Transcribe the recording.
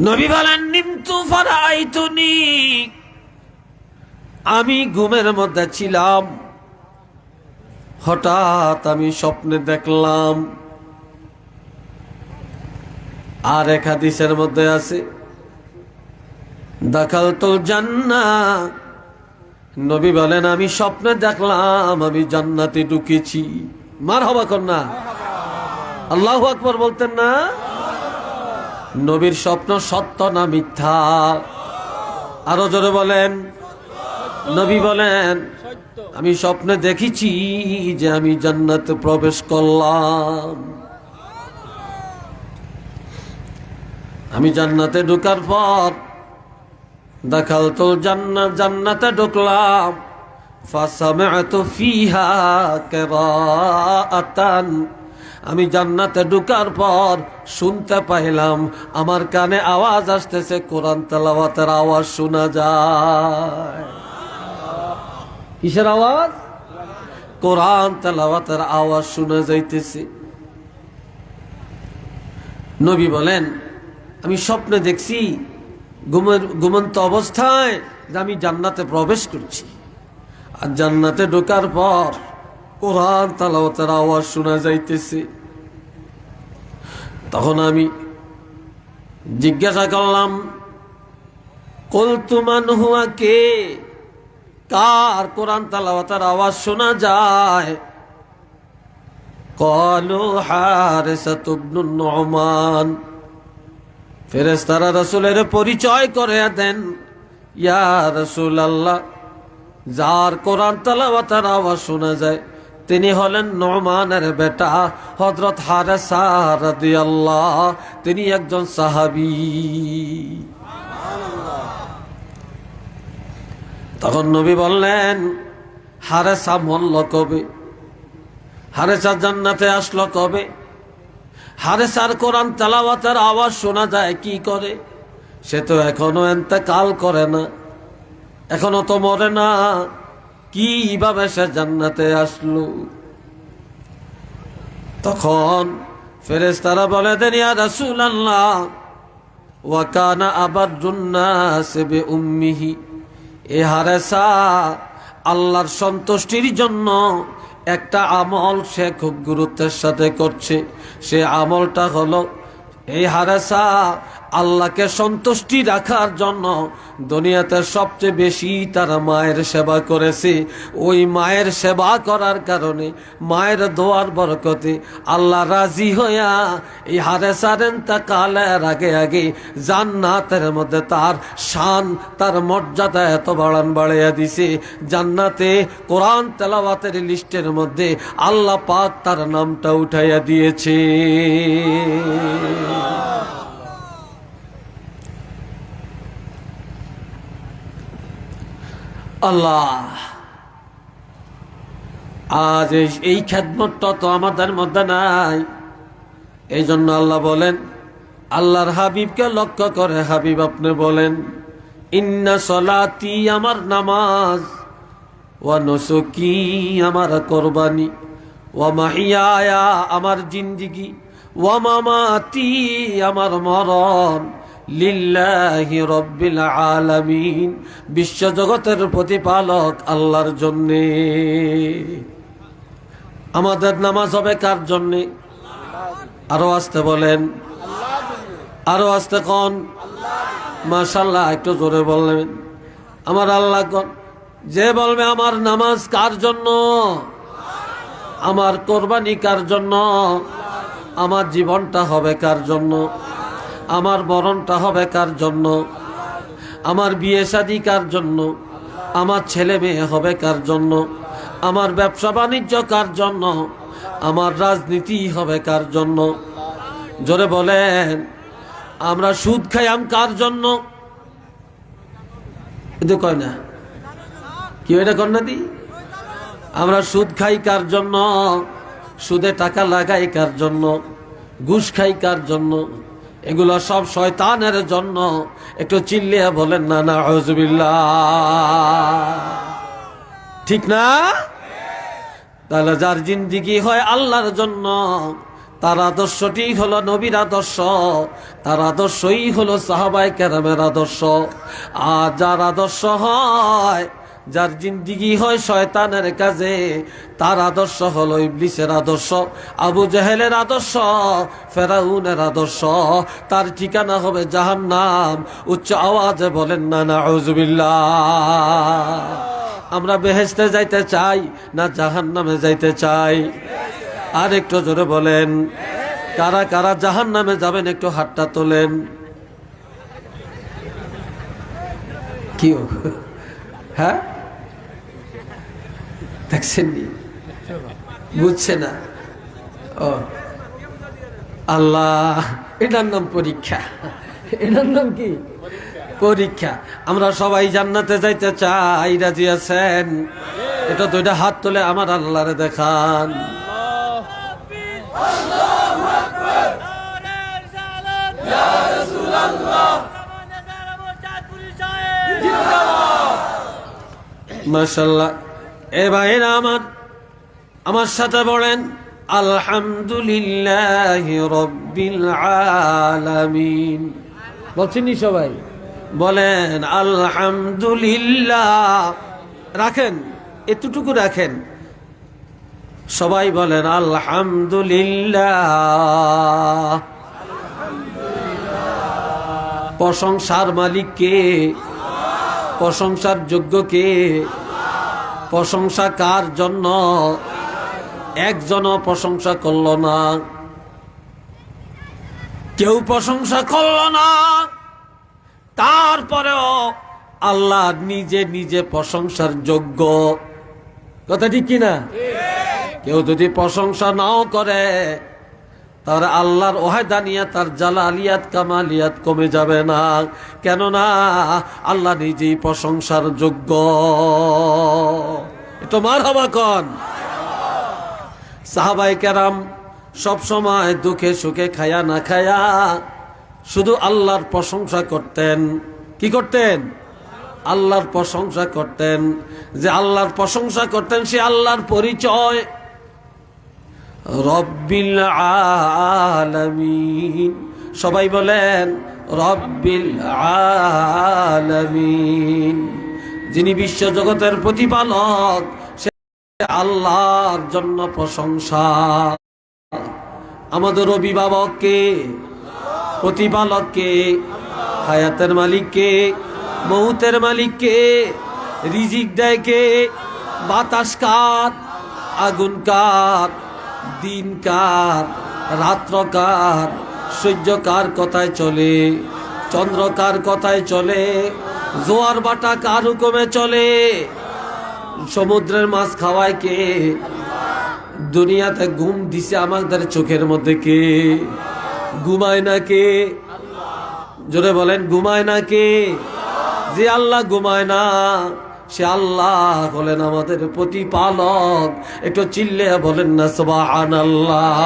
নবী বলেন, নিমতু ফারাইতুনি। আমি ঘুমের মধ্যে ছিলাম। হঠাৎ আমি স্বপ্নে দেখলাম, আর এক হাদিসের মধ্যে আছে দেখাল তো জান্না। নবী বলেন, আমি স্বপ্নে দেখলাম, আমি জান্নাতে ঢুকেছি। মার হবা কন্যা। আল্লাহ আকবর বলতেন না নবীর স্বপ্ন সত্য না মিথ্যা? আরও জোরে বলেন। নবী বলেন, আমি স্বপ্নে দেখেছি যে আমি জান্নাতে প্রবেশ করলাম। আমি জান্নাতে ঢুকার পর দেখাল তো জান্নাত জান্নাতে ঢুকলাম। ফাসামিআতু ফিহা কিরাআতান আমি জান্নাতে ঢুকার পর শুনতে পাইলাম, আমার কানে আওয়াজ আসতেছে, কোরআন তেলাওয়াতের আওয়াজ শোনা যায়। কিসের আওয়াজ? কোরআন তেলাওয়াতের আওয়াজ শোনা যাইতেছে। নবী বলেন, আমি স্বপ্নে দেখছি ঘুমন্ত অবস্থায় যে আমি জান্নাতে প্রবেশ করছি। আর জান্নাতে ঢোকার পর কোরআন তালাওয়াতের আওয়াজ শোনা যাইতেছে। তখন আমি জিজ্ঞাসা করলাম কলতুমান হুয়া কে? কার কোরআন তালাওয়াতের আওয়াজ শোনা যায়? কলু হারেসাত ইবনুন নুমান। ফেরেস্তারা রসুলের পরিচয় করে দেন, ইয়া রসুল আল্লাহ যার কোরআন তালাওয়াতের আওয়াজ শোনা যায় তিনি হলেন নোমানের বেটা হজরত হারেসা রাদিয়াল্লাহ। তিনি একজন সাহাবী। তখন নবী বললেন, হারেসা মল্ল কবে? হারেসা জান্নাতে আসলো কবে? হারেসার কোরআন তেলাওয়াতের আওয়াজ শোনা যায় কি করে? সে তো এখনও এতেকাল করে না। এখনও তো মরে না। কীভাবে সে জান্নাতে আসলো? তখন ফেরেস্তারা বলে, দেন আল্লাহ ওয়াকানা আবার উম্মিহি। এ হারেসা আল্লাহর সন্তুষ্টির জন্য একটা আমল সে খুব গুরুত্বের সাথে করছে। সে আমলটা হলো, এই হারেসা আল্লাহকে সন্তুষ্টি রাখার জন্য দুনিয়াতে সবচেয়ে বেশি তারা মায়ের সেবা করেছে। ওই মায়ের সেবা করার কারণে মায়ের দোয়ার বরকতে আল্লাহ রাজি হইয়া এই হারেসারেন তা কালের আগে আগে জান্নাতের মধ্যে তার শান, তার মর্যাদা এত বাড়ান বাড়াইয়া দিছে। জান্নাতে কোরআন তেলাওয়াতের লিস্টের মধ্যে আল্লাহ পাক তার নামটা উঠাইয়া দিয়েছে। আল্লাহ। আজ এই- খেদমতটা তো আমাদের মধ্যে নাই। এই জন্য আল্লাহ বলেন, আল্লাহর হাবিবকে লক্ষ্য করে হাবিব আপনি বলেন, ইন্না সলাতি আমার নামাজ, ওয়া নসুকি আমার কোরবানি, ওয়া মাহিয়ায়া আমার জিন্দিগি, ওয়া মামাতি আমার মরণ লিল্লাহি রব্বিল আলামিন। বিশ্বজগতের প্রতিপালক আল্লাহর জন্যে। আমাদের নামাজ হবে কার জন্যে? আরও আসতে বলেন। আরও আসতে কন? মাশাল্লাহ একটু জোরে বললেন। আমার আল্লাহ কন, যে বলবে আমার নামাজ কার জন্য? আমার কোরবানি কার জন্য? আমার জীবনটা হবে কার জন্য? আমার মরণটা হবে কার জন্য? আমার বিয়ে শাদী কার জন্য? আমার ছেলে মেয়ে হবে কার জন্য? আমার ব্যবসা বাণিজ্য কার জন্য? আমার রাজনীতি হবে কার জন্য? জোরে বলেন, আমরা সুদ খাইয়াম কার জন্য? কিন্তু কয় না। কি এটা কর না দি? আমরা সুদ খাই কার জন্য? সুদে টাকা লাগাই কার জন্য? ঘুষ খাই কার জন্য? এগুলো সব শয়তানের জন্য। একটু চিল্লিয়া বলেন, না না ঠিক না? তাহলে যার জিন্দিগি হয় আল্লাহর জন্য, তার আদর্শটি হলো নবীর আদর্শ, তার আদর্শই হলো সাহাবাই কেরামের আদর্শ। আর যার আদর্শ হয় যার জিন্দিগি হয় শয়তানের কাজে, তার আদর্শ হলো ইবলিসের আদর্শ, আবু জাহেলের আদর্শ, ফেরাউনের আদর্শ। তার ঠিকানা হবে জাহান্নাম। উচ্চ আওয়াজে বলেন, না না আমরা বেহেস্তে যাইতে চাই, না জাহান্নামে যাইতে চাই? আর একটু জোরে বলেন, কারা কারা জাহান নামে যাবেন একটু হাতটা তোলেন? কি হ্যাঁ? দেখছেন বুঝছে না। ও। আল্লাহ, এটার নাম পরীক্ষা। এটার নাম কি? পরীক্ষা। আমরা সবাই জান্নাতে যাইতে চাই, রাজি আছেন? এটা দুইটা হাত তুলে আমার আল্লাহরে দেখান। মাশাল্লাহ এ ভাইরা আমার আমার সাথে বলেন, আলহামদুলিল্লাহ রব্বিল আলামিন। সবাই, বলেন, আলহামদুলিল্লাহ। রাখেন, এতটুকু রাখেন। সবাই বলেন, আলহামদুলিল্লাহ। প্রশংসার মালিক কে প্রশংসার যোগ্য কে প্রশংসা কার জন্য? একজন প্রশংসা করল না। কেউ প্রশংসা করল না। তারপরেও আল্লাহ নিজে নিজে প্রশংসার যোগ্য। কথা ঠিক কিনা? কেউ যদি প্রশংসা নাও করে তার আল্লাহর ওহায়দা নিয়ে তার জালালিয়াত, কামালিয়াত কমে যাবে না। কেননা আল্লাহ নিজেই প্রশংসার যোগ্য। তো মার হবা কন। সাহাবাই কেরাম সব সময় দুঃখে সুখে খায়া না খায়া শুধু আল্লাহর প্রশংসা করতেন। কি করতেন? আল্লাহর প্রশংসা করতেন। যে আল্লাহর প্রশংসা করতেন, সে আল্লাহর পরিচয় রব্বিল আলামিন। সবাই বলেন, রব্বিল আলামিন। যিনি বিশ্বজগতের প্রতিপালক, সে আল্লাহর জন্য প্রশংসা। আমাদের অভিভাবককে, প্রতিপালককে, হায়াতের মালিককে, মৌতের মালিককে, রিজিক দেয় কে বাতাস কার, আগুন কার দিন কার রাত্র কার সূর্য কার কথায় চলে চন্দ্র কার কথায় চলে, জোয়ার বাটা কার হুকুমে চলে? সমুদ্রের মাছ খাওয়ায় কে? দুনিয়াতে ঘুম দিছে আমাদের চোখের মধ্যে কে? ঘুমায় না কে? জোরে বলেন, ঘুমায় না কে? যে আল্লাহ ঘুমায় না সে আল্লাহ বলেন আমাদের প্রতিপালক। একটু চিল্লে বলেন না সবাহ আল্লাহ